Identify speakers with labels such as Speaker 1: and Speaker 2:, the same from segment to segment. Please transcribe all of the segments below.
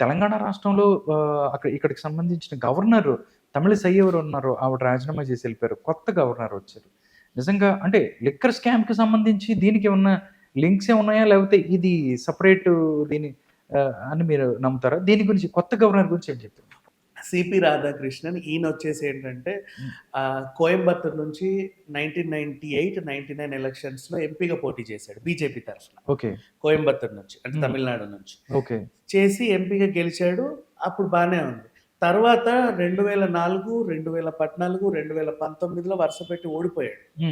Speaker 1: తెలంగాణ రాష్ట్రంలో అక్కడ ఇక్కడికి సంబంధించిన గవర్నర్ తమిళసై ఎవరు ఉన్నారు. ఆవిడ రాజీనామా చేసి వెళ్ళిపోయారు. కొత్త గవర్నర్ వచ్చారు. నిజంగా అంటే లిక్కర్ స్కామ్కి సంబంధించి దీనికి ఉన్న లింక్స్ ఉన్నాయా? లేకపోతే ఇది సపరేట్ దీని అని మీరు నమ్ముతారా? దీని గురించి కొత్త గవర్నర్ గురించి ఏం చెప్తారు?
Speaker 2: సిపి రాధాకృష్ణన్ ఈయన వచ్చేసి ఏంటంటే కోయంబత్తూర్ నుంచి nineteen ninety eight ninety nine ఎలక్షన్స్లో ఎంపీగా పోటీ చేశాడు బీజేపీ తరఫున.
Speaker 1: ఓకే.
Speaker 2: కోయంబత్తూర్ నుంచి అంటే. తమిళనాడు నుంచి.
Speaker 1: ఓకే.
Speaker 2: చేసి ఎంపీగా గెలిచాడు అప్పుడు బాగానే ఉంది. తర్వాత రెండు వేల నాలుగు రెండు వేల పద్నాలుగు రెండు వేల పంతొమ్మిదిలో వరుస పెట్టి ఓడిపోయాడు.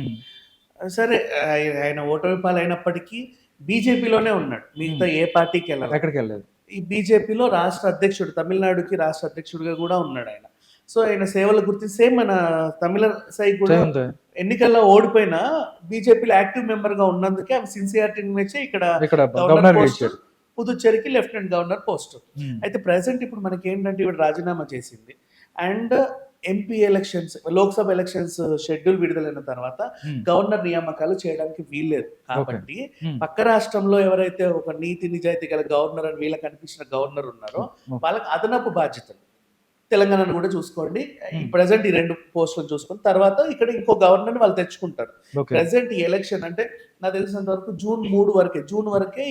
Speaker 2: సరే ఆయ- ఆయన ఓటమి పాలైనప్పటికీ బీజేపీలోనే ఉన్నాడు. మిగతా ఏ పార్టీకి వెళ్ళాలి
Speaker 1: ఎక్కడికి వెళ్ళలేదు.
Speaker 2: ఈ బీజేపీలో రాష్ట్ర అధ్యక్షుడు తమిళనాడుకి రాష్ట్ర అధ్యక్షుడిగా కూడా ఉన్నాడు ఆయన. సో ఆయన సేవలు గుర్తి సేమ్ మన తమిళ సై కూడా. ఎన్నికల్లో ఓడిపోయినా బీజేపీలో యాక్టివ్ మెంబర్గా ఉన్నందుకే ఆమె సిన్సియారిటీని మెచ్చి ఇక్కడ పుదుచ్చేరికి లెఫ్టినెంట్ గవర్నర్ పోస్ట్. అయితే ప్రెసెంట్ ఇప్పుడు మనకి ఏంటంటే ఇవి రాజీనామా చేసింది. And MP elections Lok Sabha elections schedule విడుదలైన తర్వాత
Speaker 1: ఉమ్,
Speaker 2: గవర్నర్ నియామకాలు చేయడానికి వీల్లేదు. కాబట్టి
Speaker 1: ఉమ్,
Speaker 2: పక్క రాష్ట్రంలో ఎవరైతే ఒక నీతి నిజాయితీ గల గవర్నర్ అని వీళ్ళకి అనిపించిన గవర్నర్ ఉన్నారో
Speaker 1: Hmm.
Speaker 2: వాళ్ళకి అదనపు బాధ్యతలు. తెలంగాణను కూడా చూసుకోండి. ఈ
Speaker 1: Hmm.
Speaker 2: ప్రజెంట్ ఈ రెండు పోస్టులను చూసుకుని తర్వాత ఇక్కడ ఇంకో గవర్నర్ వాళ్ళు తెచ్చుకుంటారు.
Speaker 1: ఓకే
Speaker 2: ప్రెసెంట్ ఈ ఎలక్షన్ అంటే నాకు తెలిసినంత వరకు జూన్ మూడు వరకే జూన్ వరకే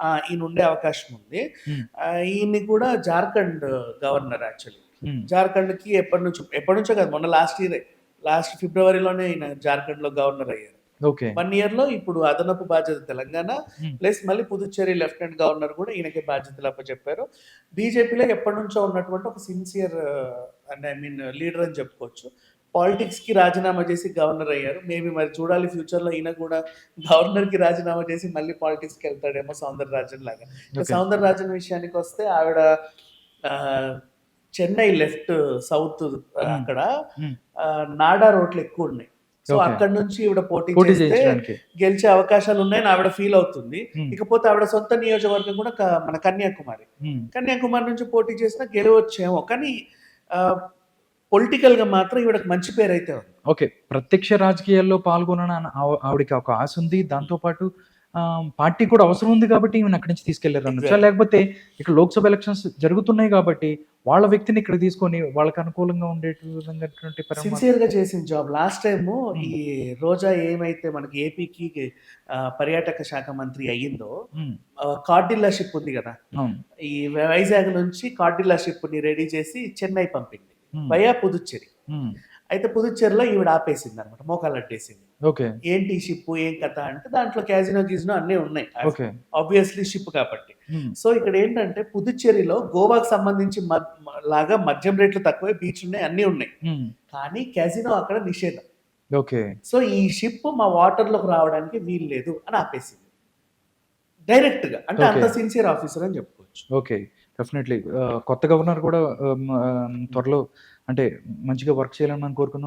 Speaker 2: ఆ, ఈయన ఉండే అవకాశం ఉంది.
Speaker 1: Hmm.
Speaker 2: ఈయన్ని కూడా జార్ఖండ్ గవర్నర్ యాక్చువల్లీ
Speaker 1: ఉమ్,
Speaker 2: జార్ఖండ్కి ఎప్పటి నుంచో ఎప్పటి నుంచో కాదు మొన్న లాస్ట్ ఇయర్ లాస్ట్ ఫిబ్రవరిలోనే ఈయన జార్ఖండ్లో గవర్నర్ అయ్యారు.
Speaker 1: ఓకే.
Speaker 2: వన్ ఇయర్లో ఇప్పుడు అదనపు బాధ్యత తెలంగాణ
Speaker 1: Hmm.
Speaker 2: ప్లస్ మళ్ళీ పుదుచ్చేరి లెఫ్టినెంట్ గవర్నర్ కూడా ఈయనకి బాధ్యతలు అప్పచెప్పారు. బీజేపీలో ఎప్పటి నుంచో ఉన్నటువంటి ఒక sincere and I mean leader అని చెప్పుకోవచ్చు. పాలిటిక్స్కి రాజీనామా చేసి గవర్నర్ అయ్యారు. మేబీ మరి చూడాలి ఫ్యూచర్లో ఈయన కూడా గవర్నర్కి రాజీనామా చేసి మళ్ళీ పాలిటిక్స్కి వెళ్తాడేమో సౌందర రాజన్ లాగా. సౌందర రాజన్ విషయానికి వస్తే ఆవిడ ఆ, చెన్నై లెఫ్ట్ సౌత్ అక్కడ నాడా రోడ్లు ఎక్కువ ఉన్నాయి. సో. అక్కడ నుంచి ఈవిడ పోటీ చేస్తే గెలిచే అవకాశాలు ఉన్నాయని ఆవిడ ఫీల్ అవుతుంది. ఇకపోతే ఆవిడ సొంత నియోజకవర్గం కూడా మన కన్యాకుమారి. కన్యాకుమారి నుంచి పోటీ చేసినా గెలవచ్చేమో. కానీ పొలిటికల్గా మాత్రం ఈవిడకి మంచి పేరు అయితే ఉంది.
Speaker 1: ఓకే. ప్రత్యక్ష రాజకీయాల్లో పాల్గొనని ఆవ- ఆవిడకి ఒక ఆశ ఉంది. దాంతో పాటు పార్టీ కూడా అవసరం ఉంది కాబట్టి ఈమెను అక్కడి నుంచి తీసుకెళ్ళారు అనొచ్చా. లేకపోతే ఇక్కడ లోక్సభ ఎలక్షన్స్ జరుగుతున్నాయి కాబట్టి వాళ్ళ వ్యక్తిని ఇక్కడ తీసుకొని వాళ్ళకి అనుకూలంగా ఉండే విధంగా
Speaker 2: సిన్సియర్గా చేసిన జాబ్ లాస్ట్ టైం ఈ రోజా ఏమైతే మనకి ఏపీకి పర్యాటక శాఖ మంత్రి అయ్యిందో కార్డిల్లర్షిప్ ఉంది కదా.
Speaker 1: అవును
Speaker 2: ఈ వైజాగ్ నుంచి కార్డిల్లర్షిప్ని రెడీ చేసి చెన్నై పంపింది.
Speaker 1: Um,
Speaker 2: via Puducherry. అయితే పుదుచ్చేరిలో ఈవిడ ఆపేసింది అనమాట మోకాలు అట్టేసింది
Speaker 1: ఓకే.
Speaker 2: ఏంటి షిప్ ఏం కథ? అంటే దాంట్లో క్యాజినో గిజినో అన్నీ ఉన్నాయి.
Speaker 1: ఓకే.
Speaker 2: ఆబ్వియస్లీ షిప్ కాబట్టి.
Speaker 1: ఉమ్,
Speaker 2: సో ఇక్కడ ఏంటంటే పుదుచ్చేరిలో గోవాకు సంబంధించి లాగా మద్యం రేట్లు తక్కువే బీచ్ ఉన్నాయి అన్నీ ఉన్నాయి.
Speaker 1: ఉమ్,
Speaker 2: కానీ క్యాజినో అక్కడ నిషేధం.
Speaker 1: ఓకే.
Speaker 2: సో ఈ షిప్ మా వాటర్లోకి రావడానికి వీలు లేదు అని ఆపేసింది. డైరెక్ట్గా అంటే అంత. సిన్సియర్ ఆఫీసర్ అని చెప్పుకోవచ్చు.
Speaker 1: ఓకే. డెఫినెట్లీ కొత్త గవర్నర్ కూడా త్వరలో అంటే మంచిగా వర్క్ చేయాలని మనం కోరుకుందాం